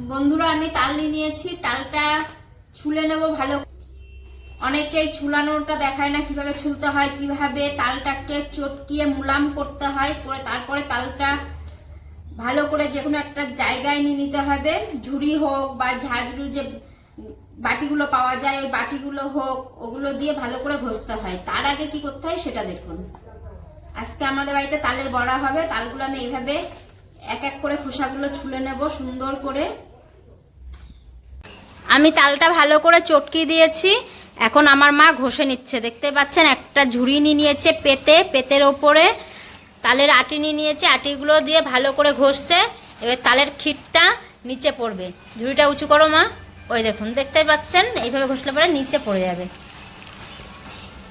বন্ধুরা, আমি তাল নিয়ে নিয়েছি। তালটা ছুলে নেব ভালো। অনেকে ছুলানোটা দেখায় না কীভাবে ছুলতে হয়, কীভাবে তালটাকে চটকিয়ে মুলাম করতে হয়, করে তারপরে তালটা ভালো করে যে কোনো একটা জায়গায় নিয়ে নিতে হবে। ঝুড়ি হোক বা ঝাঁঝরু যে বাটিগুলো পাওয়া যায়, ওই বাটিগুলো হোক, ওগুলো দিয়ে ভালো করে ঘষতে হয়। তার আগে কি করতে হয় সেটা দেখুন। আজকে আমাদের বাড়িতে তালের বড়া হবে। তালগুলো আমি এইভাবে এক এক করে খোসাগুলো ছুলে নেব সুন্দর করে। আমি তালটা ভালো করে চটকি দিয়েছি। এখন আমার মা ঘষে নিচ্ছে। দেখতে পাচ্ছেন, একটা ঝুড়ি নিয়ে নিয়েছে পেতে, পেতের ওপরে। তালের আটি নিয়ে নিয়েছে, আটিগুলো দিয়ে ভালো করে ঘষছে। এবার তালের ক্ষীরটা নিচে পড়বে। ঝুড়িটা উঁচু করো মা। ওই দেখুন, দেখতে পাচ্ছেন? এইভাবে ঘষলে পরে নিচে পড়ে যাবে।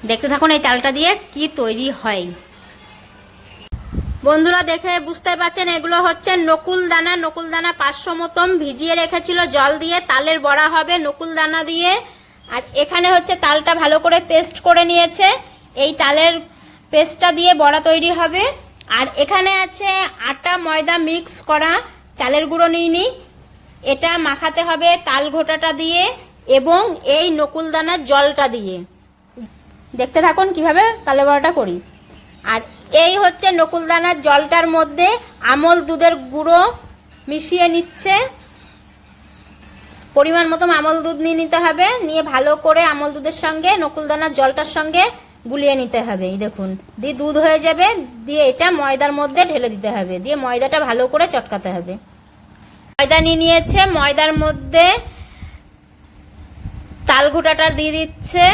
দেখতে থাকুন এই তালটা দিয়ে কি তৈরি হয়। বন্ধুরা দেখে বুঝতে পারছেন, এগুলো হচ্ছে নকুল দানা নকুল দানা পাঁচশো মতন ভিজিয়ে রেখেছিল, জল দিয়ে তালের বড়া হবে নকুল দানা দিয়ে। আর এখানে হচ্ছে তালটা ভালো করে পেস্ট করে নিয়েছে। এই তালের পেস্টটা দিয়ে বড়া তৈরি হবে। আর এখানে আছে আটা ময়দা মিক্স করা, চালের গুঁড়ো নিইনি এটা মাখাতে হবে তাল ঘোটাটা দিয়ে এবং এই নকুল দানার জলটা দিয়ে। দেখতে থাকুন কীভাবে তালে বড়াটা করি। আর এই হচ্ছে নকুলদানার জলটার মধ্যে আমল দুধের গুঁড়ো মিশিয়ে নিচ্ছে। পরিমাণ মতো আমল দুধ নিয়ে নিতে হবে, নিয়ে ভালো করে আমল দুধের সঙ্গে, নকুলদানার জলটার সঙ্গে গুলিয়ে নিতে হবে। এই দেখুন, দিয়ে দুধ হয়ে যাবে, দিয়ে এটা ময়দার মধ্যে ঢেলে দিতে হবে। দিয়ে ময়দাটা ভালো করে চটকাতে হবে। ময়দা নিয়ে নিয়েছে, ময়দার মধ্যে তাল ঘোটাটা দিয়ে দিচ্ছে।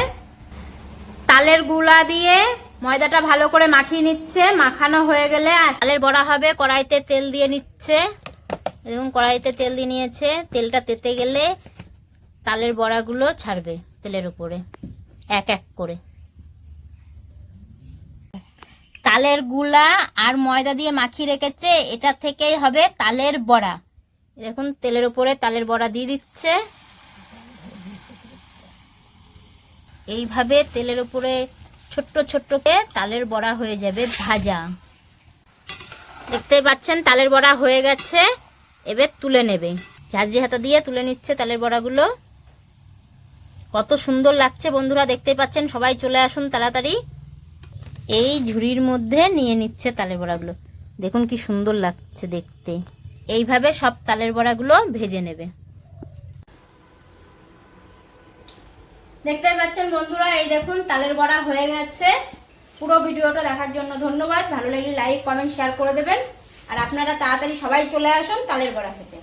তালেরগুলা দিয়ে ময়দাটা ভালো করে মাখিয়ে নিচ্ছে, মাখানো হয়ে গেলে তালের বড়া হবে, কড়াইতে তেল দিয়ে নিচ্ছে। এবং কড়াইতে তেল দিয়ে নিয়েছে, তেলটা তেতে গেলে তালের বড়াগুলো ছাড়বে তেলের উপরে, এক এক করে। তালেরগুলা আর ময়দা দিয়ে মাখিয়ে রেখেছে, এটা থেকেই হবে তালের বড়া। দেখুন, তেলের উপরে তালের বড়া দিয়ে দিচ্ছে। এইভাবে তেলের উপরে ছোট্ট ছোট্ট করে তালের বড়া হয়ে যাবে ভাজা। দেখতে পাচ্ছেন, তালের বড়া হয়ে গেছে। এবার তুলে নেবে। ঝাঁঝরি হাতা দিয়ে তুলে নিচ্ছে তালের বড়াগুলো। কত সুন্দর লাগছে বন্ধুরা দেখতে পাচ্ছেন। সবাই চলে আসুন তাড়াতাড়ি। এই ঝুড়ির মধ্যে নিয়ে নিচ্ছে তালের বড়াগুলো। দেখুন কি সুন্দর লাগছে দেখতে। এইভাবে সব তালের বড়াগুলো ভেজে নেবে। দেখতে পাচ্ছেন বন্ধুরা, এই দেখুন, তালের বড়া হয়ে গেছে। পুরো ভিডিওটা দেখার জন্য ধন্যবাদ। ভালো লাগলে লাইক কমেন্ট শেয়ার করে দেবেন। আর আপনারা তাড়াতাড়ি সবাই চলে আসুন তালের বড়া খেতে।